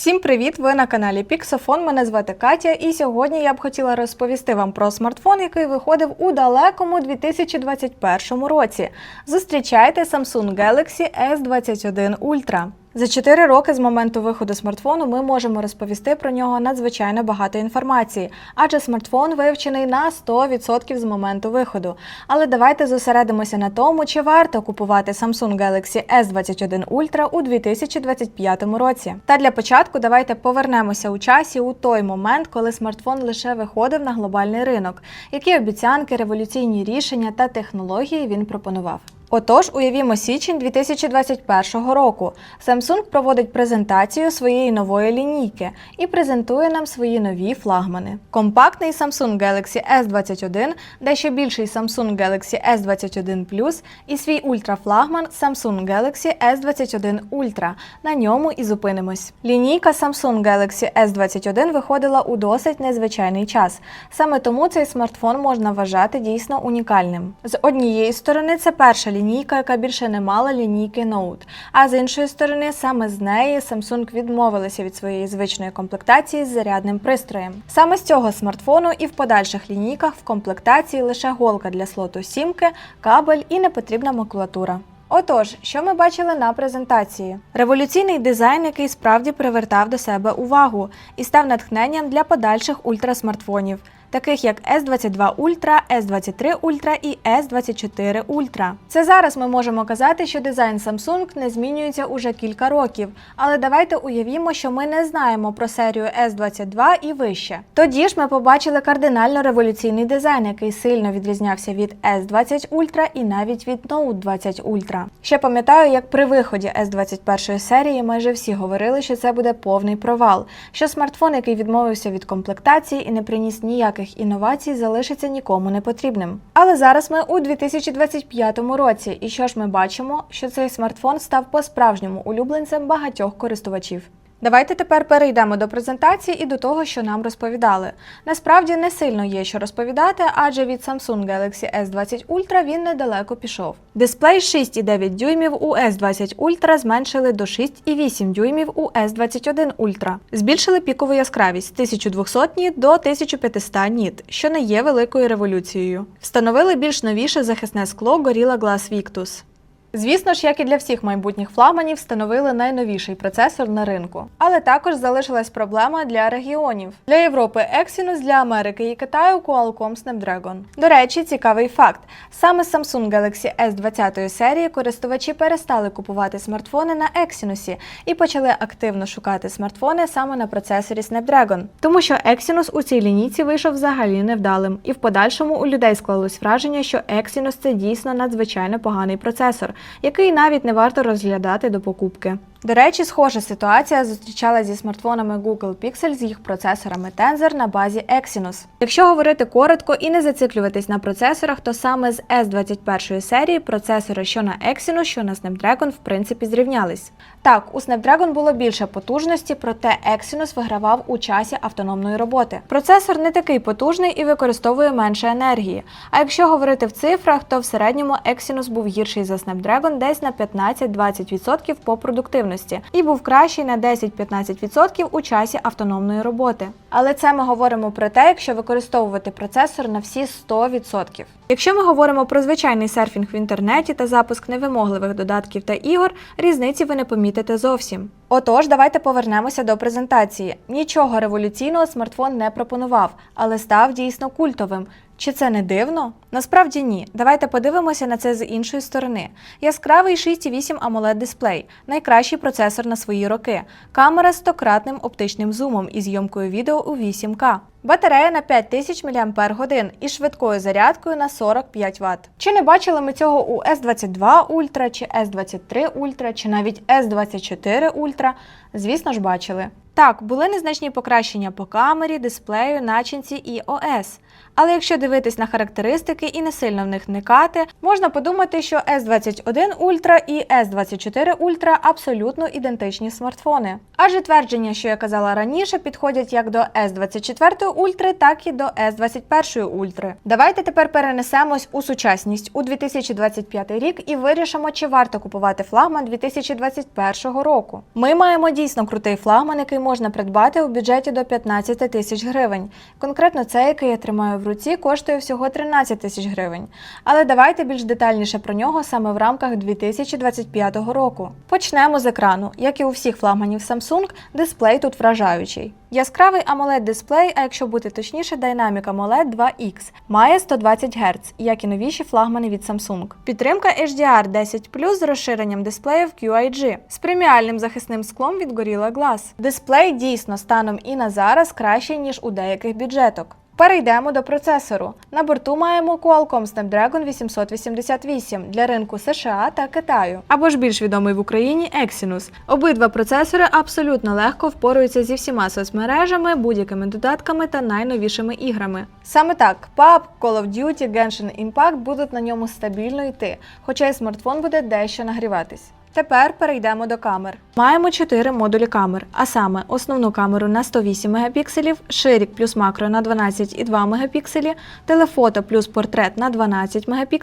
Всім привіт! Ви на каналі Піксофон. Мене звати Катя, і сьогодні я б хотіла розповісти вам про смартфон, який виходив у далекому 2021 році. Зустрічайте Samsung Galaxy S21 Ultra. За 4 роки з моменту виходу смартфону ми можемо розповісти про нього надзвичайно багато інформації, адже смартфон вивчений на 100% з моменту виходу. Але давайте зосередимося на тому, чи варто купувати Samsung Galaxy S21 Ultra у 2025 році. Та для початку давайте повернемося у часі у той момент, коли смартфон лише виходив на глобальний ринок, які обіцянки, революційні рішення та технології він пропонував. Отож, уявімо січень 2021 року. Samsung проводить презентацію своєї нової лінійки і презентує нам свої нові флагмани. Компактний Samsung Galaxy S21, дещо більший Samsung Galaxy S21 Plus і свій ультрафлагман Samsung Galaxy S21 Ultra. На ньому і зупинимось. Лінійка Samsung Galaxy S21 виходила у досить незвичайний час. Саме тому цей смартфон можна вважати дійсно унікальним. З однієї сторони, це перша лінійка, яка більше не мала лінійки Note. А з іншої сторони, саме з неї Samsung відмовилися від своєї звичної комплектації з зарядним пристроєм. Саме з цього смартфону і в подальших лінійках в комплектації лише голка для слоту сімки, кабель і непотрібна макулатура. Отож, що ми бачили на презентації? Революційний дизайн, який справді привертав до себе увагу і став натхненням для подальших ультрасмартфонів, таких як S22 Ultra, S23 Ultra і S24 Ultra. Це зараз ми можемо казати, що дизайн Samsung не змінюється уже кілька років, але давайте уявімо, що ми не знаємо про серію S22 і вище. Тоді ж ми побачили кардинально революційний дизайн, який сильно відрізнявся від S20 Ultra і навіть від Note 20 Ultra. Ще пам'ятаю, як при виході S21 серії майже всі говорили, що це буде повний провал, що смартфон, який відмовився від комплектації і не приніс ніяких інновацій, залишиться нікому не потрібним. Але зараз ми у 2025 році, і що ж ми бачимо, що цей смартфон став по-справжньому улюбленцем багатьох користувачів. Давайте тепер перейдемо до презентації і до того, що нам розповідали. Насправді не сильно є що розповідати, адже від Samsung Galaxy S20 Ultra він недалеко пішов. Дисплей 6,9 дюймів у S20 Ultra зменшили до 6,8 дюймів у S21 Ultra. Збільшили пікову яскравість з 1200 ніт до 1500 ніт, що не є великою революцією. Встановили більш новіше захисне скло Gorilla Glass Victus. Звісно ж, як і для всіх майбутніх флагманів, встановили найновіший процесор на ринку. Але також залишилась проблема для регіонів. Для Європи Exynos, для Америки і Китаю Qualcomm Snapdragon. До речі, цікавий факт: саме Samsung Galaxy S20 серії користувачі перестали купувати смартфони на Exynos і почали активно шукати смартфони саме на процесорі Snapdragon. Тому що Exynos у цій лінійці вийшов взагалі невдалим, і в подальшому у людей склалось враження, що Exynos це дійсно надзвичайно поганий процесор який навіть не варто розглядати до покупки. До речі, схожа ситуація зустрічалася зі смартфонами Google Pixel з їх процесорами Tensor на базі Exynos. Якщо говорити коротко і не зациклюватись на процесорах, то саме з S21 серії процесори, що на Exynos, що на Snapdragon, в принципі, зрівнялись. Так, у Snapdragon було більше потужності, проте Exynos вигравав у часі автономної роботи. Процесор не такий потужний і використовує менше енергії. А якщо говорити в цифрах, то в середньому Exynos був гірший за Snapdragon десь на 15-20% по продуктивності і був кращий на 10-15% у часі автономної роботи. Але це ми говоримо про те, якщо використовувати процесор на всі 100%. Якщо ми говоримо про звичайний серфінг в інтернеті та запуск невимогливих додатків та ігор, різниці ви не помітите зовсім. Отож, давайте повернемося до презентації. Нічого революційного смартфон не пропонував, але став дійсно культовим. Чи це не дивно? Насправді ні. Давайте подивимося на це з іншої сторони. Яскравий 6,8 AMOLED дисплей, найкращий процесор на свої роки. Камера з 100-кратним оптичним зумом і зйомкою відео у 8К. Батарея на 5000 мАч і швидкою зарядкою на 45 Вт. Чи не бачили ми цього у S22 Ultra, чи S23 Ultra, чи навіть S24 Ultra? Звісно ж, бачили. Так, були незначні покращення по камері, дисплею, начинці і ОС. Але якщо дивитись на характеристики і не сильно в них вникати, можна подумати, що S21 Ultra і S24 Ultra абсолютно ідентичні смартфони. Адже твердження, що я казала раніше, підходять як до S24 ультри, так і до S21 ультри. Давайте тепер перенесемось у сучасність у 2025 рік і вирішимо, чи варто купувати флагман 2021 року. Ми маємо дійсно крутий флагман, який можна придбати у бюджеті до 15 тисяч гривень. Конкретно цей, який я тримаю в руці, коштує всього 13 тисяч гривень. Але давайте більш детальніше про нього саме в рамках 2025 року. Почнемо з екрану. Як і у всіх флагманів Samsung, дисплей тут вражаючий. Яскравий AMOLED дисплей, а якщо бути точніше, Dynamic AMOLED 2X, має 120 Гц, як і новіші флагмани від Samsung. Підтримка HDR 10 з розширенням дисплеїв QIG з преміальним захисним склом від Gorilla Glass. Дисплей дійсно станом і на зараз кращий, ніж у деяких бюджеток. Перейдемо до процесору. На борту маємо Qualcomm Snapdragon 888 для ринку США та Китаю, або ж більш відомий в Україні Exynos. Обидва процесори абсолютно легко впораються зі всіма соцмережами, будь-якими додатками та найновішими іграми. Саме так, PUBG, Call of Duty, Genshin Impact будуть на ньому стабільно йти, хоча й смартфон буде дещо нагріватись. Тепер перейдемо до камер. Маємо 4 модулі камер, а саме основну камеру на 108 Мп, ширік плюс макро на 12,2 Мп, телефото плюс портрет на 12 Мп,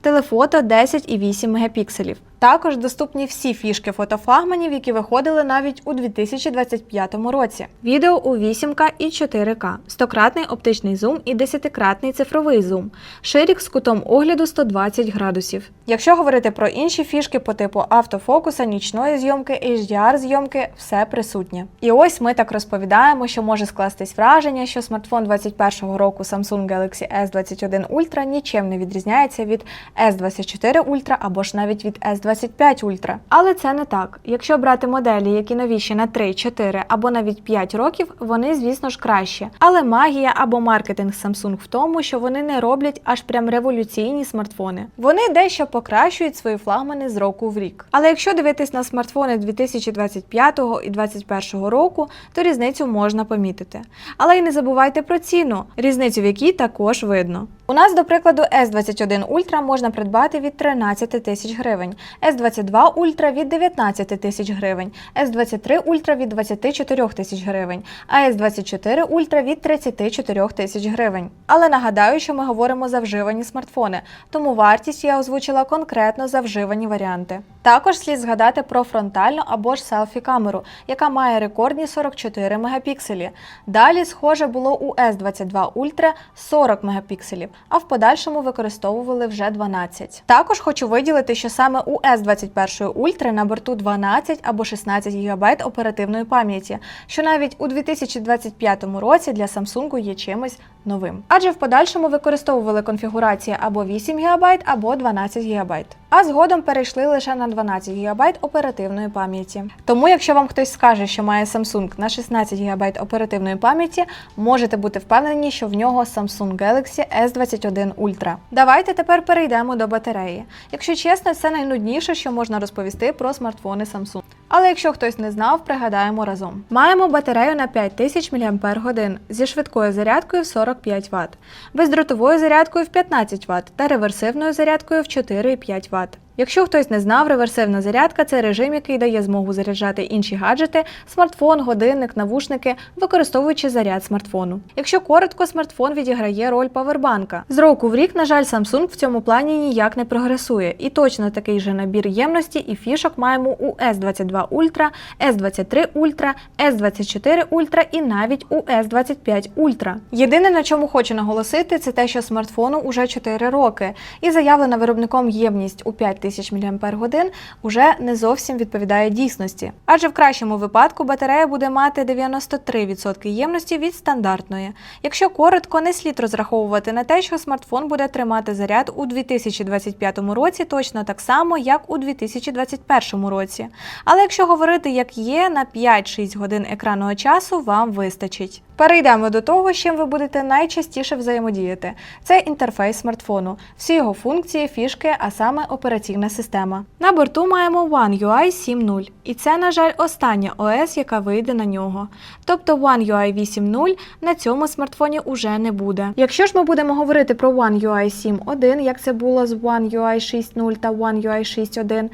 телефото 10,8 Мп. Також доступні всі фішки фотофлагманів, які виходили навіть у 2025 році. Відео у 8К і 4К, 100-кратний оптичний зум і 10-кратний цифровий зум, ширік з кутом огляду 120 градусів. Якщо говорити про інші фішки по типу автофокуса, нічної зйомки, HDR зйомки, все присутнє. І ось ми так розповідаємо, що може скластись враження, що смартфон 21-го року Samsung Galaxy S21 Ultra нічим не відрізняється від S24 Ultra або ж навіть від S25 Ultra. Але це не так. Якщо брати моделі, які новіші на 3, 4 або навіть 5 років, вони, звісно ж, кращі. Але магія або маркетинг Samsung в тому, що вони не роблять аж прям революційні смартфони. Вони дещо покращують свої флагмани з року в рік. Але якщо дивитись на смартфони 2025 і 2021 року, то різницю можна помітити. Але й не забувайте про ціну, різницю в якій також видно. У нас, до прикладу, S21 Ultra можна придбати від 13 тисяч гривень, S22 Ultra від 19 тисяч гривень, S23 Ultra від 24 тисяч гривень, а S24 Ultra від 34 тисяч гривень. Але нагадаю, що ми говоримо за вживані смартфони, тому вартість я озвучила конкретно за вживані варіанти. Також слід згадати про фронтальну або ж селфі-камеру, яка має рекордні 44 мегапікселі. Далі, схоже, було у S22 Ultra 40 мегапікселів, а в подальшому використовували вже 12. Також хочу виділити, що саме у S21 Ultra на борту 12 або 16 ГБ оперативної пам'яті, що навіть у 2025 році для Samsung є чимось новим. Адже в подальшому використовували конфігурації або 8 ГБ, або 12 ГБ. А згодом перейшли лише на 12 ГБ оперативної пам'яті. Тому, якщо вам хтось скаже, що має Samsung на 16 ГБ оперативної пам'яті, можете бути впевнені, що в нього Samsung Galaxy S21 Ultra. Давайте тепер перейдемо до батареї. Якщо чесно, це найнудніше, що можна розповісти про смартфони Samsung. Але якщо хтось не знав, пригадаємо разом. Маємо батарею на 5000 мАч зі швидкою зарядкою в 45 Вт, бездротовою зарядкою в 15 Вт та реверсивною зарядкою в 4,5 Вт. Якщо хтось не знав, реверсивна зарядка це режим, який дає змогу заряджати інші гаджети, смартфон, годинник, навушники, використовуючи заряд смартфону. Якщо коротко, смартфон відіграє роль павербанка. З року в рік, на жаль, Samsung в цьому плані ніяк не прогресує, і точно такий же набір ємності і фішок маємо у S22 Ultra, S23 Ultra, S24 Ultra і навіть у S25 Ultra. Єдине, на чому хочу наголосити, це те, що смартфону уже 4 роки, і заявлена виробником ємність у 5000 мАч уже не зовсім відповідає дійсності. Адже в кращому випадку батарея буде мати 93% ємності від стандартної. Якщо коротко, не слід розраховувати на те, що смартфон буде тримати заряд у 2025 році точно так само, як у 2021 році. Але якщо говорити як є, на 5-6 годин екранного часу вам вистачить. Перейдемо до того, з чим ви будете найчастіше взаємодіяти. Це інтерфейс смартфону, всі його функції, фішки, а саме операційна система. На борту маємо One UI 7.0, і це, на жаль, остання ОС, яка вийде на нього. Тобто One UI 8.0 на цьому смартфоні уже не буде. Якщо ж ми будемо говорити про One UI 7.1, як це було з One UI 6.0 та One UI 6.1,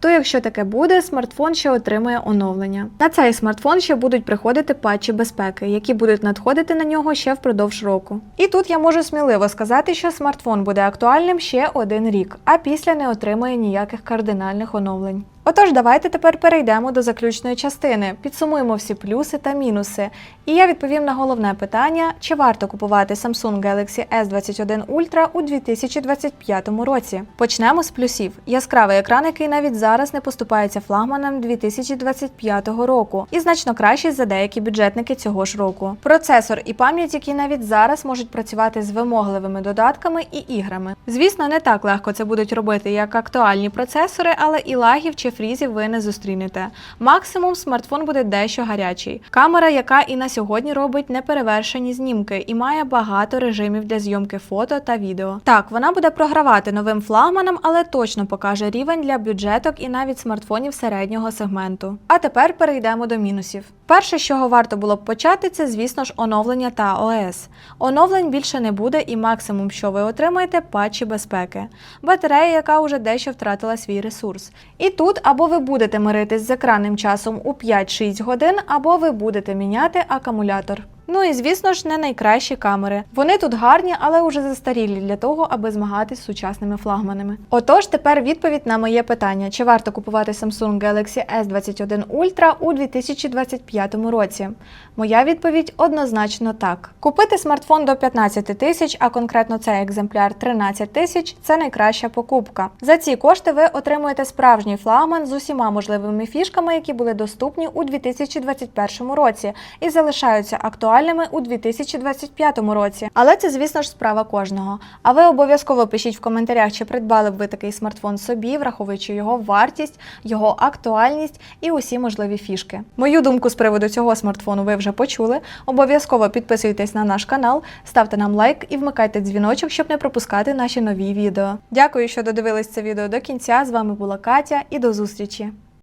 то якщо таке буде, смартфон ще отримає оновлення. На цей смартфон ще будуть приходити патчі безпеки, які будуть надходити на нього ще впродовж року. І тут я можу сміливо сказати, що смартфон буде актуальним ще один рік, а після не отримає ніяких кардинальних оновлень. Отож, давайте тепер перейдемо до заключної частини, підсумуємо всі плюси та мінуси. І я відповім на головне питання: чи варто купувати Samsung Galaxy S21 Ultra у 2025 році? Почнемо з плюсів: яскравий екран, який навіть зараз не поступається флагманам 2025 року, і значно кращий за деякі бюджетники цього ж року. Процесор і пам'ять, які навіть зараз можуть працювати з вимогливими додатками і іграми. Звісно, не так легко це будуть робити як актуальні процесори, але і лагів чи фрізів ви не зустрінете. Максимум смартфон буде дещо гарячий. Камера, яка і на сьогодні робить неперевершені знімки і має багато режимів для зйомки фото та відео. Так, вона буде програвати новим флагманам, але точно покаже рівень для бюджеток і навіть смартфонів середнього сегменту. А тепер перейдемо до мінусів. Перше, з чого варто було б почати, це, звісно ж, оновлення та ОС. Оновлень більше не буде, і максимум, що ви отримаєте, патчі безпеки. Батарея, яка вже дещо втратила свій ресурс. І тут або ви будете миритись з екранним часом у 5-6 годин, або ви будете міняти акумулятор. Ну і звісно ж, не найкращі камери. Вони тут гарні, але вже застарілі для того, аби змагатись з сучасними флагманами. Отож, тепер відповідь на моє питання: чи варто купувати Samsung Galaxy S21 Ultra у 2025 році? Моя відповідь однозначно так. Купити смартфон до 15 тисяч, а конкретно цей екземпляр 13 тисяч це найкраща покупка. За ці кошти ви отримуєте справжній флагман з усіма можливими фішками, які були доступні у 2021 році, і залишаються актуальними у 2025 році. Але це, звісно ж, справа кожного. А ви обов'язково пишіть в коментарях, чи придбали б ви такий смартфон собі, враховуючи його вартість, його актуальність і усі можливі фішки. Мою думку з приводу цього смартфону ви вже почули. Обов'язково підписуйтесь на наш канал, ставте нам лайк і вмикайте дзвіночок, щоб не пропускати наші нові відео. Дякую, що додивились це відео до кінця. З вами була Катя і до зустрічі!